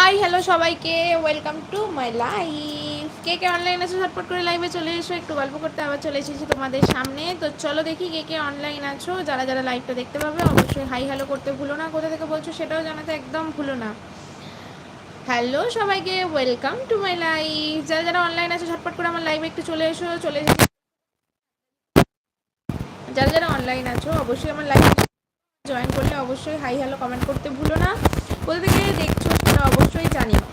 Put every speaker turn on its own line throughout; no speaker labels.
High hello সবাইকে welcome to my life কে কে অনলাইন আছে ঝটপট করে লাইভে চলে এসো, একটু গল্প করতে আবার চলে এসেছি তোমাদের সামনে। তো চলো দেখি কে কে অনলাইন আছো, যারা যারা লাইভটা দেখতে পাবে, অবশ্যই হাই হ্যালো করতে ভুলো না। কোথা থেকে বলছো সেটাও জানাতে একদম ভুলো না। হ্যালো সবাইকে ওয়েলকাম টু মাই লাইফ যারা যারা অনলাইন আছে, ঝটপট করে আমার লাইভে একটু চলে এসো, চলে এসেছি যারা যারা অনলাইন আছো, অবশ্যই আমার লাইভ জয়েন করলে অবশ্যই হাই হ্যালো কমেন্ট করতে ভুলো না। কোথা থেকে দেখছ সেটা অবশ্যই জানিও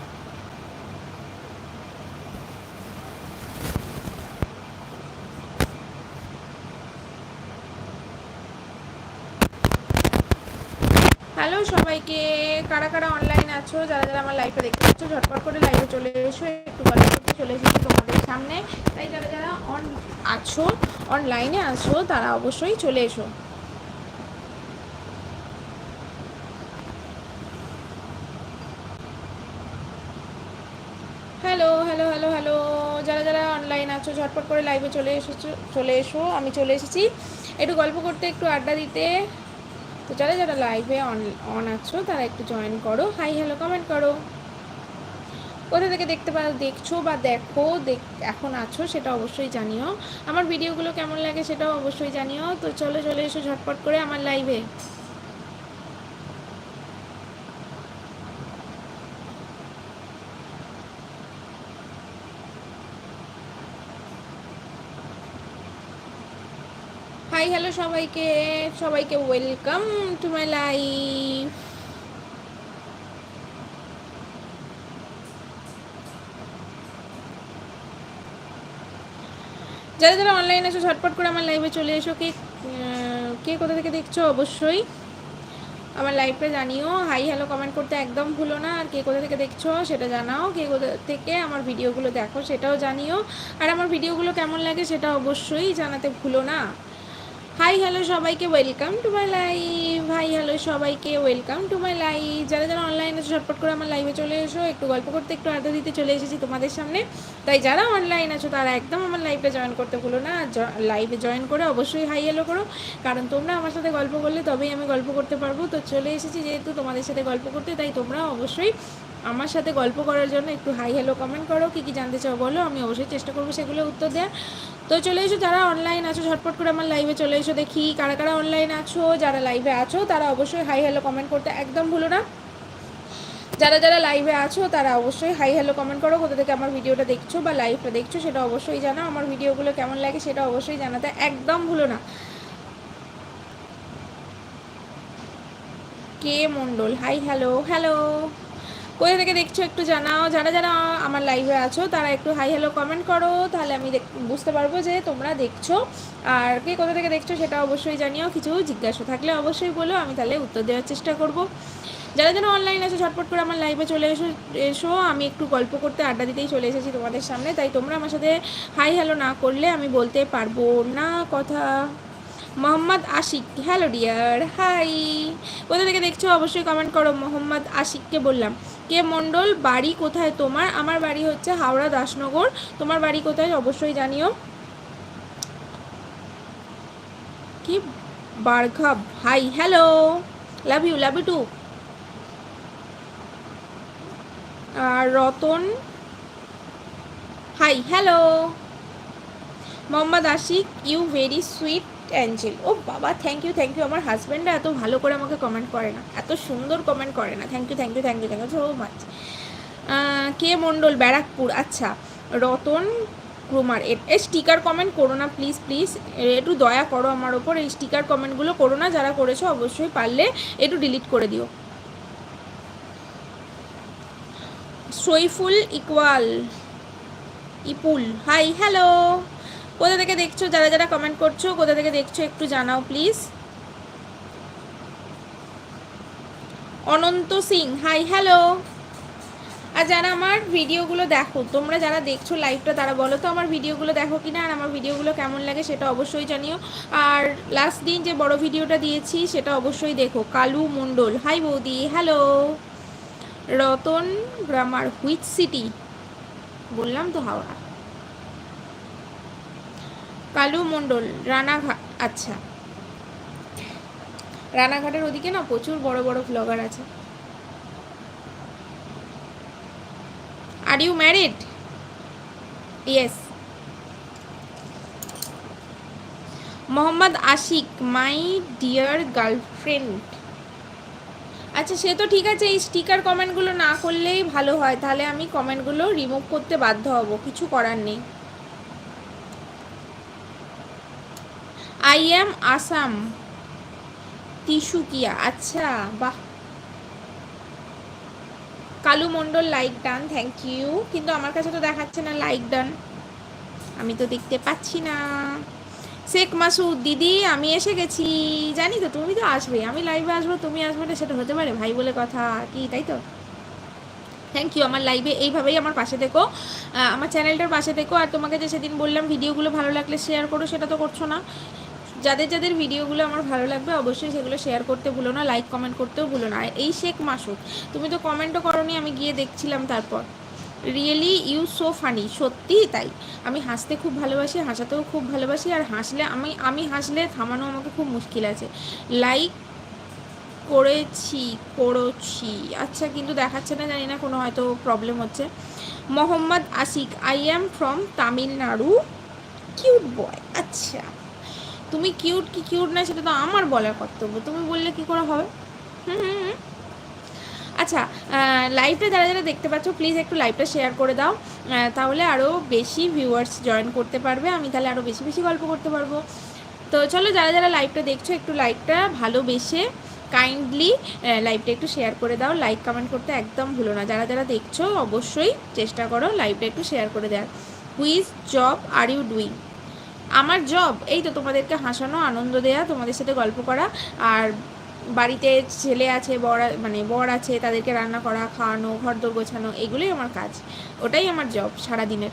হ্যালো সবাইকে, কারা কারা অনলাইন আছো, যারা যারা আমার লাইভে দেখতে পাচ্ছ, ঝটপট করে লাইভে চলে এসো, একটু গল্প করতে চলে এসেছি তোমাদের সামনে। তাই যারা যারা অন আছো অনলাইনে আছো, তারা অবশ্যই চলে এসো। হ্যালো হ্যালো হ্যালো হ্যালো যারা যারা অনলাইন আছো, ঝটপট করে লাইভে চলে এসেছ, চলে এসো। আমি চলে এসেছি। একটু গল্প করতে, একটু আড্ডা দিতে। তো যারা যারা লাইভে অন অন আছো, তারা একটু জয়েন করো। হাই হ্যালো কমেন্ট করো। কোথা থেকে দেখতে পা দেখছ বা দেখো, দেখ, এখন আছো, সেটা অবশ্যই জানিও। আমার ভিডিওগুলো কেমন লাগে সেটাও অবশ্যই জানিও। তো চলো, চলে এসো ঝটপট করে আমার লাইভে হাই হ্যালো সবাইকে। সবাইকে ওয়েলকাম টু মাই লাইফ যারা যারা অনলাইন আছো ঝটপট করে আমার লাইভে চলে এসো। কে কে কোথা থেকে দেখছ? অবশ্যই আমার লাইভটা জানিও। হাই হ্যালো কমেন্ট করতে একদম ভুলো না। আর কে কোথা থেকে দেখছ সেটা জানাও। কে কোথা থেকে আমার ভিডিওগুলো দেখো সেটাও জানিও। আর আমার ভিডিওগুলো কেমন লাগে সেটা অবশ্যই জানাতে ভুলো না। হাই হ্যালো সবাইকে welcome to my live hi hello সবাইকে ওয়েলকাম টু মাই লাইভ যারা যারা অনলাইনে ঝটপট করে আমার লাইভে চলে এসো। একটু গল্প করতে, একটু আড্ডা দিতে চলে এসেছি তোমাদের সামনে। তাই যারা অনলাইন আছো, তারা একদম আমার লাইভে জয়েন করতে ভুলো না। লাইভে জয়েন করে অবশ্যই হাই হ্যালো করো। কারণ তোমরা আমার সাথে গল্প করলে তবেই আমি গল্প করতে পারব। তো চলে এসেছি যেহেতু তোমাদের সাথে গল্প করতে, তাই তোমরা অবশ্যই আমার সাথে গল্প করার জন্য একটু হাই হ্যালো কমেন্ট করো, কী কী জানতে চাও বলো, আমি অবশ্যই চেষ্টা করব সেগুলো উত্তর দেওয়ার। তো চলে এসো, যারা অনলাইন আছো, ঝটপট করে আমার লাইভে চলে এসো দেখি, কারা কারা অনলাইন আছো, যারা লাইভে আছো, তারা অবশ্যই হাই হ্যালো কমেন্ট করতে একদম ভুলো না। যারা যারা লাইভে আছো, তারা অবশ্যই হাই হ্যালো কমেন্ট করো, কোথা থেকে আমার ভিডিওটা দেখছ বা লাইভটা দেখছ, সেটা অবশ্যই জানাও। আমার ভিডিওগুলো কেমন লাগে সেটা অবশ্যই জানাতে একদম ভুলো না। K Mondal? Hi hello hello কোথা থেকে দেখছ একটু জানাও। যারা যারা আমার লাইভে আছো, তারা একটু হাই হ্যালো কমেন্ট করো, তাহলে আমি বুঝতে পারব যে তোমরা দেখছ। আর কে কোথা থেকে দেখছ সেটা অবশ্যই জানিও, কিছু জিজ্ঞাসা থাকলে অবশ্যই বলো, আমি তাহলে উত্তর দেওয়ার চেষ্টা করব। যারা যারা অনলাইন আছে, ঝটপট করে আমার লাইভে চলে এসো এসো। আমি একটু গল্প করতে আড্ডা দিতেই চলে এসেছি তোমাদের সামনে, তাই তোমরা আমার সাথে হাই হ্যালো না করলে আমি বলতে পারব না কথা। Mohammad Ashiq. Hello dear hi কোথা থেকে দেখছ? অবশ্যই কমেন্ট করো। মোহাম্মদ আশিককে বললাম। কে মণ্ডল? বাড়ি কোথায় তোমার? আমার বাড়ি হচ্ছে হাওড়া দাসনগর। তোমার বাড়ি কোথায়? অবশ্যই জানিও। কি? বারঘাব। Hi hello love you love you too R Ratan? Hi hello Mohammad Ashiq you very sweet angel. ও বাবা থ্যাংক ইউ থ্যাংক ইউ আমার হাজব্যান্ডরা এত ভালো করে আমাকে কমেন্ট করে না। এত সুন্দর কমেন্ট করে না। Thank you thank you thank you thank you so much K Mondal? Barrackpore. আচ্ছা রতন কুমার। এ স্টিকার কমেন্ট করো না প্লিজ প্লিজ একটু দয়া করো আমার ওপর। এই স্টিকার কমেন্টগুলো করো না। যারা করেছ অবশ্যই পারলে একটু ডিলিট করে দিও। সইফুল ইকওয়াল ইপুল। হাই হ্যালো কোথা থেকে দেখছ, যারা যারা কমেন্ট করছ, কোথা থেকে দেখছ একটু জানাও please Ananta Singh hi hello আর যারা আমার ভিডিওগুলো দেখো, তোমরা যারা দেখছ লাইভটা তারা বলো তো আমার ভিডিওগুলো দেখো কি না আর আমার ভিডিওগুলো কেমন লাগে সেটা অবশ্যই জানিও। আর লাস্ট দিন যে বড় ভিডিওটা দিয়েছি, সেটা অবশ্যই দেখো। কালু মণ্ডল হাই বৌদি hello Ratan grammar which city বললাম তো হাওড়া। কালু মণ্ডল, রানাঘাট আচ্ছা। রানাঘাটের ওদিকে না প্রচুর বড় বড় ব্লগার আছে। Are you married yes Mohammad Ashiq my dear girlfriend আচ্ছা সে তো ঠিক আছে, এই স্টিকার কমেন্টগুলো না করলেই ভালো হয়। তাহলে আমি কমেন্টগুলো রিমুভ করতে বাধ্য হব। কিছু করার নেই। আই এম আসাম তিসুকিয়া আচ্ছা বাহ Kalu Mondal like done thank you কিন্তু আমার কাছে তো দেখাচ্ছে না লাইক ডান আমি তো দেখতে পাচ্ছি না শেখ মাসুদ দিদি আমি এসে গেছি জানি তো তুমি তো আসবে আমি লাইভে আসব তুমি আসবে না সেটা হতে পারে ভাই বলে কথা কি তাই তো থ্যাংক ইউ আমার লাইভে এইভাবেই আমার পাশে থেকো আমার চ্যানেলটার পাশে থেকো আর তোমাকে যে সেদিন বললাম ভিডিওগুলো ভালো লাগলে শেয়ার করো সেটা তো করছ না যাদের যাদের ভিডিওগুলো আমার ভালো লাগবে, অবশ্যই সেগুলো শেয়ার করতে ভুলো না লাইক কমেন্ট করতেও ভুলো না। এই শেখ মাসুদ, তুমি তো কমেন্টও করনি, আমি গিয়ে দেখছিলাম তারপর। রিয়েলি ইউ সো ফানি সত্যিই তাই। আমি হাসতে খুব ভালোবাসি, হাসাতেও খুব ভালোবাসি, আর হাসলে আমি আমি হাসলে থামানো আমাকে খুব মুশকিল আছে। লাইক করেছি করেছি। আচ্ছা কিন্তু দেখাচ্ছে না, জানি না, কোনো হয়তো প্রবলেম হচ্ছে। Mohammad Ashiq I am from Tamil Nadu cute boy আচ্ছা। তুমি কিউট কি কিউট না সেটা তো আমার বলার কর্তব্য। তুমি বললে কি করে হবে? হুম হুম আচ্ছা লাইভটা যারা যারা দেখতে পাচ্ছ প্লিজ একটু লাইভটা শেয়ার করে দাও। তাহলে আরও বেশি ভিউয়ার্স জয়েন করতে পারবে। আমি তাহলে আরও বেশি বেশি গল্প করতে পারব। তো চলো, যারা যারা লাইভটা দেখছ, একটু লাইভটা ভালোবেসে কাইন্ডলি লাইভটা একটু শেয়ার করে দাও। লাইক কমেন্ট করতে একদম ভুলো না। যারা যারা দেখছ, অবশ্যই চেষ্টা করো লাইভটা একটু শেয়ার করে দেওয়ার। Which job are you doing আমার জব এই তো তোমাদেরকে হাসানো, আনন্দ দেয়া, তোমাদের সাথে গল্প করা, আর বাড়িতে ছেলে আছে, বর মানে বর আছে, তাদেরকে রান্না করা, খাওয়ানো ঘর দোর গোছানো, এগুলোই আমার কাজ। ওটাই আমার জব সারা দিনের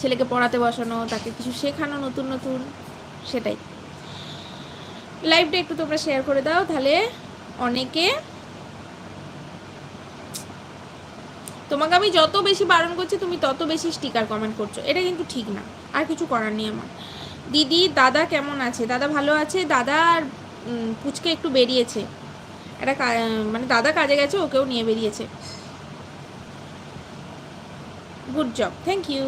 ছেলেকে পড়াতে বসানো, তাকে কিছু শেখানো, নতুন নতুন, সেটাই। লাইভটা একটু তোমরা শেয়ার করে দাও, তাহলে অনেকে তোমাকে আমি যত বেশি বারণ করছি, তুমি তত বেশি স্টিকার কমেন্ট করছ। এটা কিন্তু ঠিক না। আর কিছু করার নেই আমার। দিদি, দাদা কেমন আছে? দাদা ভালো আছে? দাদা আর পুচকে একটু বেরিয়েছে। একটা মানে দাদা কাজে গেছে, ওকেও নিয়ে বেরিয়েছে। গুড জব থ্যাংক ইউ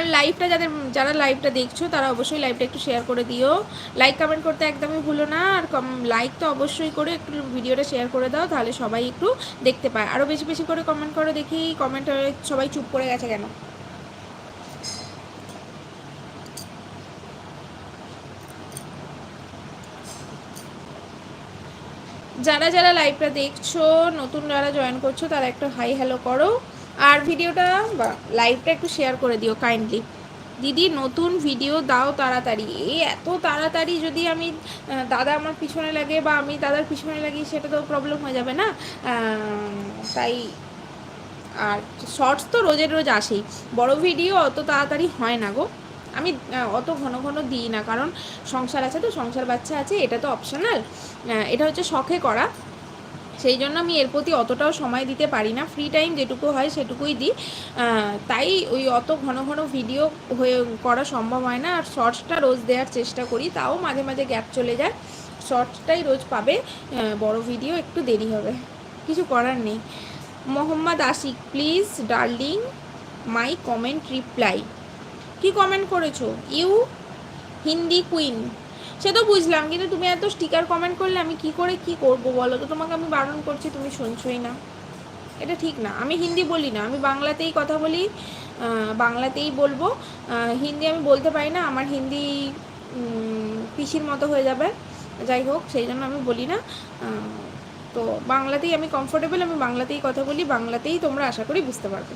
আর লাইভটা যাদের, যারা লাইভটা দেখছ, তারা অবশ্যই লাইভটা একটু শেয়ার করে দিও। লাইক কমেন্ট করতে একদমই ভুলো না, আর কম লাইক তো অবশ্যই করে একটু ভিডিওটা শেয়ার করে দাও, তাহলে সবাই একটু দেখতে পায়। আরও বেশি বেশি করে কমেন্ট করো দেখি কমেন্ট সবাই চুপ করে গেছে কেন? যারা যারা লাইভটা দেখছ, নতুন যারা জয়েন করছ, তারা একটু হাই হ্যালো করো। আর ভিডিওটা বা লাইভটা একটু শেয়ার করে দিও কাইন্ডলি দিদি, নতুন ভিডিও দাও তাড়াতাড়ি। এই এত তাড়াতাড়ি যদি আমি দাদা আমার পিছনে লাগে বা আমি দাদার পিছনে লাগি, সেটা তো প্রবলেম হয়ে যাবে না। তাই আর শর্টস তো রোজের রোজ আসেই। বড় ভিডিও অত তাড়াতাড়ি হয় না গো। আমি অত ঘন ঘন দিই না, কারণ সংসার আছে তো, সংসার বাচ্চা আছে, এটা তো অপশনাল এটা হচ্ছে শখে করা। সেই জন্য আমি এর প্রতি অতটাও সময় দিতে পারি না। ফ্রি টাইম যেটুকু হয় সেটুকুই দিই। তাই ওই অত ঘন ঘন ভিডিও হয়ে করা সম্ভব হয় না। আর শর্টসটা রোজ দেওয়ার চেষ্টা করি, তাও মাঝে মাঝে গ্যাপ চলে যায়। শর্টসটাই রোজ পাবে বড় ভিডিও একটু দেরি হবে। কিছু করার নেই। Mohammad Ashiq please darling my comment reply কি কমেন্ট করেছ? ইউ হিন্দি কুইন সে তো বুঝলাম, কিন্তু তুমি এত স্টিকার কমেন্ট করলে আমি কি করে কি করব বলো তো? তোমাকে আমি বারণ করছি, তুমি শুনছোই না। এটা ঠিক না। আমি হিন্দি বলি না। আমি বাংলাতেই কথা বলি বাংলাতেই বলব। হিন্দি আমি বলতে পারি না। আমার হিন্দি পিসির মতো হয়ে যাবে। যাই হোক, সেই জন্য আমি বলি না। তো বাংলাতেই আমি কমফোর্টেবল আমি বাংলাতেই কথা বলি। বাংলাতেই তোমরা আশা করি বুঝতে পারবে।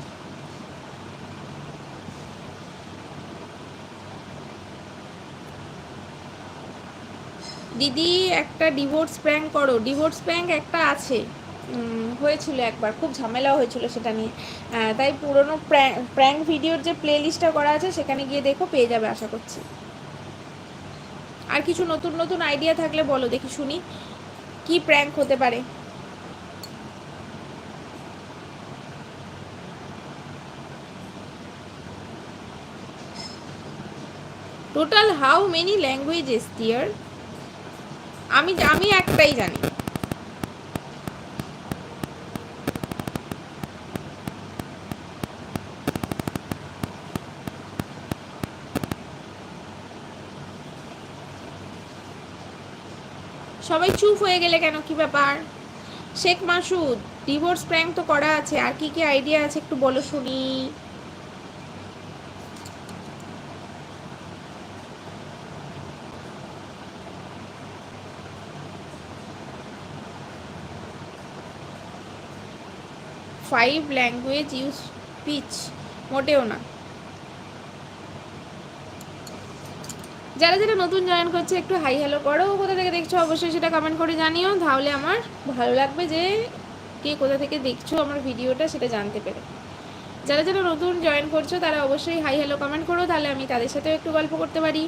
দিদি, একটা ডিভোর্স প্র্যাঙ্ক করো। ডিভোর্স প্র্যাঙ্ক একটা আছে। হয়েছিল একবার, খুব ঝামেলা হয়েছিল সেটা নিয়ে। তাই পুরনো প্র্যাঙ্ক ভিডিওর যে প্লে লিস্টটা করা আছে, সেখানে গিয়ে দেখো, পেয়ে যাবে আশা করছি। আর কিছু নতুন নতুন আইডিয়া থাকলে বলো, দেখি শুনি। কি প্র্যাঙ্ক হতে পারে? টোটাল হাউ মেনি ল্যাঙ্গুয়েজেস দিয়ার আমি আমি একটাই জানি। সবাই চুপ হয়ে গেলে কেন? কি ব্যাপার? শেখ মাসুদ ডিভোর্স প্র্যাঙ্ক তো করা আছে, আর কি কি আইডিয়া আছে একটু বলো শুনি। ফাইভ ল্যাঙ্গুয়েজ ইউজ স্পিচ মোটেও না। যারা যারা নতুন জয়েন করছে, একটু হাই হ্যালো করো, কোথা থেকে দেখছ অবশ্যই সেটা কমেন্ট করে জানিও, তাহলে আমার ভালো লাগবে যে কে কোথা থেকে দেখছ আমার ভিডিওটা, সেটা জানতে পেরে। যারা যারা নতুন জয়েন করছ, তারা অবশ্যই হাই হ্যালো কমেন্ট করো, তাহলে আমি তাদের সাথেও একটু গল্প করতে পারি।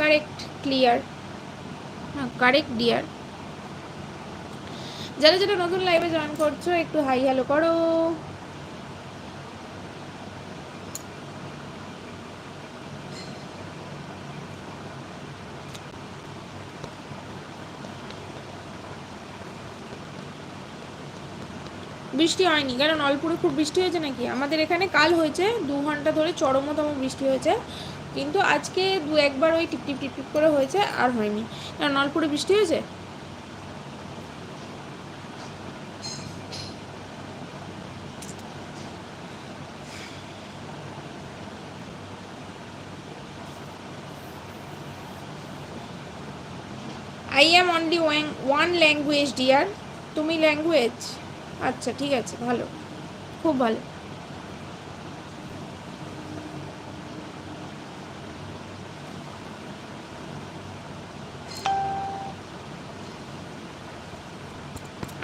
কারেক্ট ক্লিয়ার হ্যাঁ কারেক্ট ডিয়ার যারা যারা নতুন লাইভে জয়েন করছ, একটু হাই হ্যালো করো। বৃষ্টি হয়নি, কারণ অল্পুরে খুব বৃষ্টি হয়েছে নাকি? আমাদের এখানে কাল হয়েছে, দু ঘণ্টা ধরে চরমতম বৃষ্টি হয়েছে। কিন্তু আজকে দু একবার ওই টিপ টিপ টিপ টিপ করে হয়েছে, আর হয়নি। কারণ অল্পুরে বৃষ্টি হয়েছে? I am only one language dear তুমি ল্যাঙ্গুয়েজ আচ্ছা ঠিক আছে, ভালো। খুব ভালো।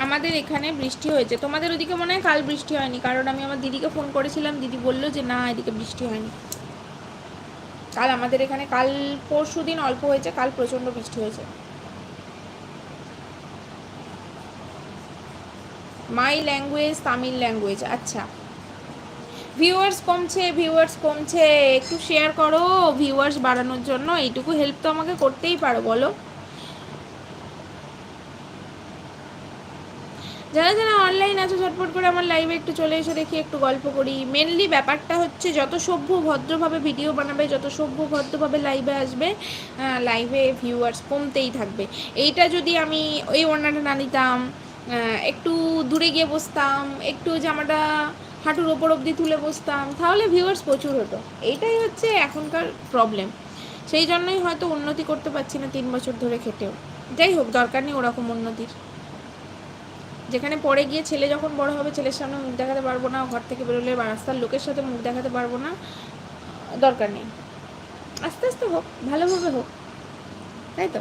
আমাদের এখানে বৃষ্টি হয়েছে। তোমাদের ওদিকে মনে হয় কাল বৃষ্টি হয়নি, কারণ আমি আমার দিদিকে ফোন করেছিলাম। দিদি বলল যে, না, এদিকে বৃষ্টি হয়নি। কাল আমাদের এখানে, কাল পরশু দিন অল্প হয়েছে, কাল প্রচণ্ড বৃষ্টি হয়েছে। মাই ল্যাঙ্গুয়েজ তামিল ল্যাঙ্গুয়েজ আচ্ছা। ভিউয়ার্স কমছে ভিউয়ার্স কমছে, একটু শেয়ার করো ভিউয়ার্স বাড়ানোর জন্য, এইটুকু হেল্প তো আমাকে করতেই পারো, বলো। যারা যারা অনলাইন আছো, ঝটপট করে আমার লাইভে একটু চলে এসে দেখি, একটু গল্প করি। মেনলি ব্যাপারটা হচ্ছে, যত সভ্য ভদ্রভাবে ভিডিও বানাবে, যত সভ্য ভদ্রভাবে লাইভে আসবে লাইভে ভিউয়ার্স কমতেই থাকবে। এইটা যদি আমি ওই ওনাটা না নিতাম একটু দূরে গিয়ে বসতাম, একটু জামাটা হাঁটুর ওপর অবধি তুলে বসতাম, তাহলে ভিউয়ার্স প্রচুর হতো। এইটাই হচ্ছে এখনকার প্রবলেম সেই জন্যই হয়তো উন্নতি করতে পারছি না তিন বছর ধরে খেটেও। যাই হোক, দরকার নেই ওরকম উন্নতির। যেখানে পরে গিয়ে ছেলে যখন বড় হবে, ছেলের সামনে মুখ দেখাতে পারব না, ঘর থেকে বেরোলে রাস্তার লোকের সাথে মুখ দেখাতে পারব না, দরকার নেই। আস্তে আস্তে হোক, ভালোভাবে হোক। তাই তো?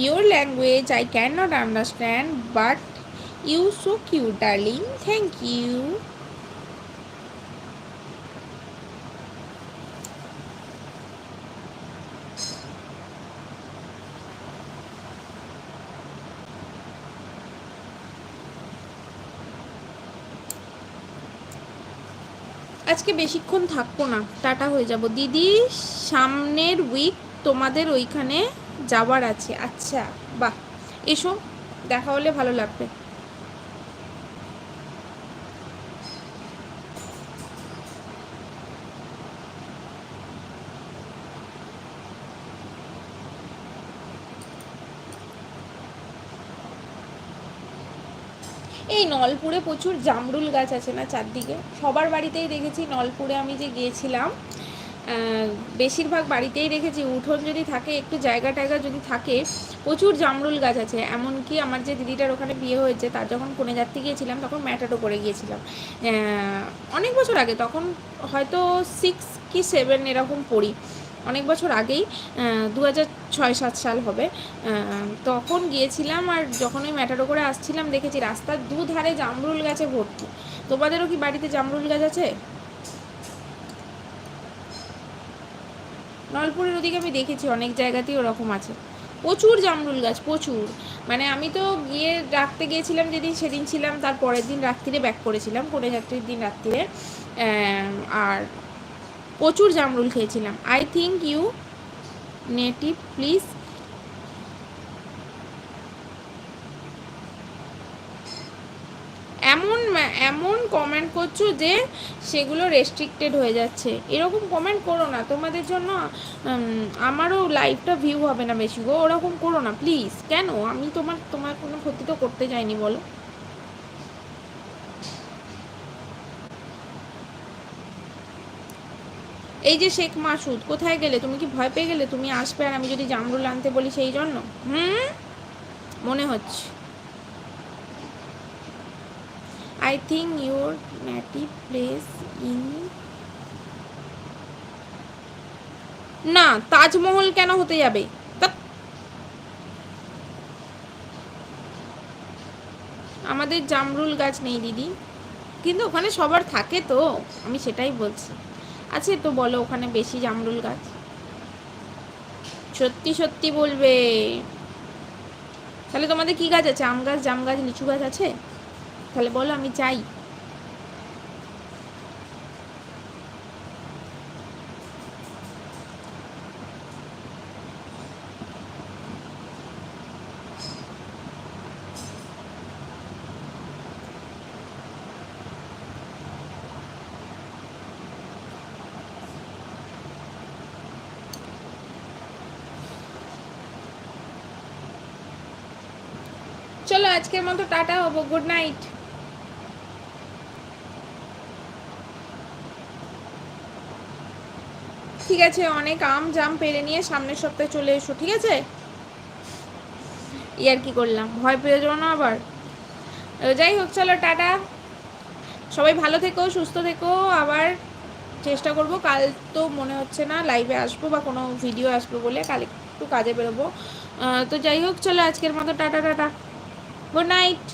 Your language I cannot understand, but you so cute, darling. Thank you. আজকে বেশিক্ষণ থাকব না টাটা হয়ে যাব দিদি সামনের উইক তোমাদের ওইখানে যাওয়ার আছে। আচ্ছা বাহ। এসো, দেখা হলে ভালো লাগবে। এই নলপুরে প্রচুর জামরুল গাছ আছে না চারদিকে? সবার বাড়িতেই দেখেছি নলপুরে আমি যে গিয়েছিলাম বেশিরভাগ বাড়িতেই রেখেছি উঠোন যদি থাকে, একটু জায়গা টায়গা যদি থাকে, প্রচুর জামরুল গাছ আছে। এমনকি আমার যে দিদিটার ওখানে বিয়ে হয়েছে, তার যখন কোনে যাত্রী গিয়েছিলাম, তখন ম্যাটাটো করে গিয়েছিলাম। অনেক বছর আগে, তখন হয়তো সিক্স কি সেভেন এরকম পড়ি। অনেক বছর আগেই দু হাজার ছয়, সাত সাল হবে। তখন গিয়েছিলাম আর যখন ওই ম্যাটারো করে আসছিলাম, দেখেছি রাস্তার দুধারে জামরুল গাছে ভর্তি। তোমাদেরও কি বাড়িতে জামরুল গাছ আছে? নলপুরের ওদিকে আমি দেখেছি, অনেক জায়গাতেই ওরকম আছে। প্রচুর জামরুল গাছ, প্রচুর। মানে আমি তো গিয়ে রাখতে গিয়েছিলাম যেদিন সেদিন ছিলাম, তার পরের দিন রাত্রিরে ব্যাক করেছিলাম, কোনে যাত্রীর দিন রাত্রিরে আর প্রচুর জামরুল খেয়েছিলাম। I think you native please এমন কমেন্ট করছ যে সেগুলো রেস্ট্রিক্টেড হয়ে যাচ্ছে। এরকম কমেন্ট করো না। তোমাদের জন্য আমারও লাইফটা ভিউ হবে না বেশি গো। ওরকম করো না প্লিজ কেন? আমি তোমার তোমার কোনো ক্ষতি তো করতে যাইনি, বলো। এই যে শেখ মাসুদ, কোথায় গেলে? তুমি কি ভয় পেয়ে গেলে? তুমি আসবে আর আমি যদি জামরুল আনতে বলি সেই জন্য? হুম? মনে হচ্ছে। I think your native place in না, তাজমহল কেন হতে যাবে। আমাদের জামরুল গাছ নেই, দিদি। কিন্তু ওখানে সবার থাকে তো, আমি সেটাই বলছি। আছে তো বলো ওখানে বেশি জামরুল গাছ? সত্যি সত্যি বলবে। তাহলে তোমাদের কি গাছ আছে? আম গাছ, জাম গাছ, লিচু গাছ আছে? তাহলে বলো আমি চাই। চলো আজকের মতো টাটা হব গুড নাইট ঠিক আছে অনেক আম জাম পেরে নিয়ে সামনের সপ্তাহে চলে এসো, ঠিক আছে? ই আর কি করলাম? ভয় পেয়ে যাও না আবার? যাই হোক, চলো, টাটা। সবাই ভালো থেকো, সুস্থ থেকো। আবার চেষ্টা করব, কাল তো মনে হচ্ছে না লাইভে আসব বা কোনো ভিডিও আসব বলে, কাল একটু কাজে বেরোবো। তো যাই হোক, চলো, আজকের মতো টাটা টাটা। Good night